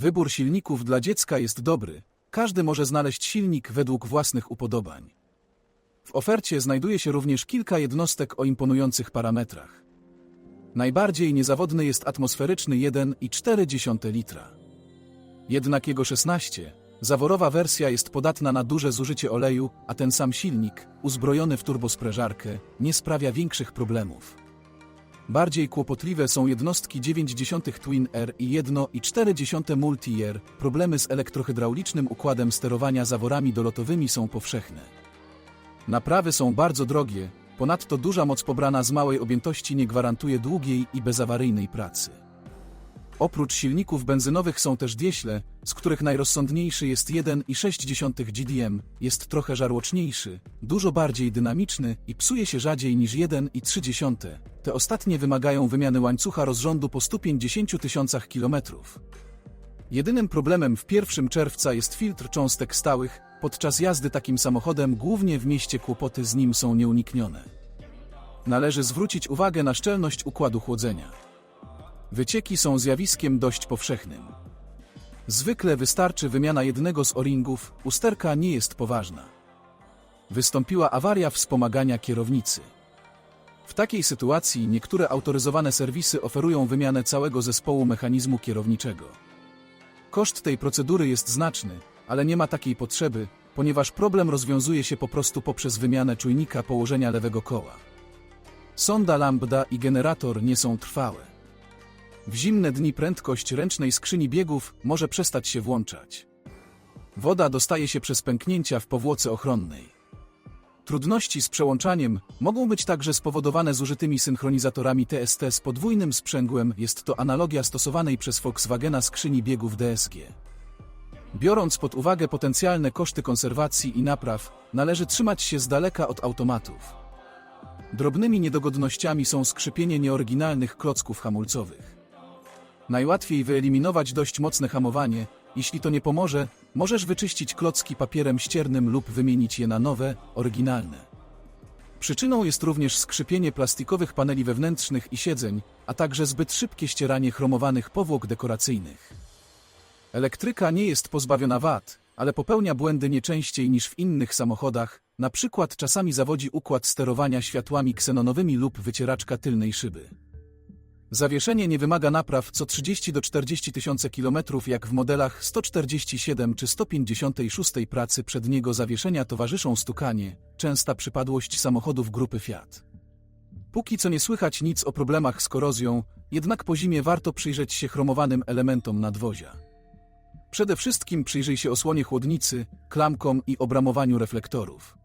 Wybór silników dla dziecka jest dobry. Każdy może znaleźć silnik według własnych upodobań. W ofercie znajduje się również kilka jednostek o imponujących parametrach. Najbardziej niezawodny jest atmosferyczny 1,4 litra. Jednak jego 16, zaworowa wersja jest podatna na duże zużycie oleju, a ten sam silnik, uzbrojony w turbosprężarkę, nie sprawia większych problemów. Bardziej kłopotliwe są jednostki 90 Twin R i 1,4 Multi-Air. Problemy z elektrohydraulicznym układem sterowania zaworami dolotowymi są powszechne. Naprawy są bardzo drogie, ponadto duża moc pobrana z małej objętości nie gwarantuje długiej i bezawaryjnej pracy. Oprócz silników benzynowych są też diesle, z których najrozsądniejszy jest 1,6 GDM, jest trochę żarłoczniejszy, dużo bardziej dynamiczny i psuje się rzadziej niż 1,3. Te ostatnie wymagają wymiany łańcucha rozrządu po 150 tysiącach kilometrów. Jedynym problemem w 1 czerwca jest filtr cząstek stałych, podczas jazdy takim samochodem głównie w mieście kłopoty z nim są nieuniknione. Należy zwrócić uwagę na szczelność układu chłodzenia. Wycieki są zjawiskiem dość powszechnym. Zwykle wystarczy wymiana jednego z o-ringów, usterka nie jest poważna. Wystąpiła awaria wspomagania kierownicy. W takiej sytuacji niektóre autoryzowane serwisy oferują wymianę całego zespołu mechanizmu kierowniczego. Koszt tej procedury jest znaczny, ale nie ma takiej potrzeby, ponieważ problem rozwiązuje się po prostu poprzez wymianę czujnika położenia lewego koła. Sonda lambda i generator nie są trwałe. W zimne dni prędkość ręcznej skrzyni biegów może przestać się włączać. Woda dostaje się przez pęknięcia w powłoce ochronnej. Trudności z przełączaniem mogą być także spowodowane zużytymi synchronizatorami TST z podwójnym sprzęgłem, jest to analogia stosowanej przez Volkswagena skrzyni biegów DSG. Biorąc pod uwagę potencjalne koszty konserwacji i napraw, należy trzymać się z daleka od automatów. Drobnymi niedogodnościami są skrzypienie nieoryginalnych klocków hamulcowych. Najłatwiej wyeliminować dość mocne hamowanie, jeśli to nie pomoże, możesz wyczyścić klocki papierem ściernym lub wymienić je na nowe, oryginalne. Przyczyną jest również skrzypienie plastikowych paneli wewnętrznych i siedzeń, a także zbyt szybkie ścieranie chromowanych powłok dekoracyjnych. Elektryka nie jest pozbawiona wad, ale popełnia błędy nie częściej niż w innych samochodach, na przykład czasami zawodzi układ sterowania światłami ksenonowymi lub wycieraczka tylnej szyby. Zawieszenie nie wymaga napraw co 30 do 40 tysiące kilometrów jak w modelach 147 czy 156 pracy przedniego zawieszenia towarzyszą stukanie, częsta przypadłość samochodów grupy Fiat. Póki co nie słychać nic o problemach z korozją, jednak po zimie warto przyjrzeć się chromowanym elementom nadwozia. Przede wszystkim przyjrzyj się osłonie chłodnicy, klamkom i obramowaniu reflektorów.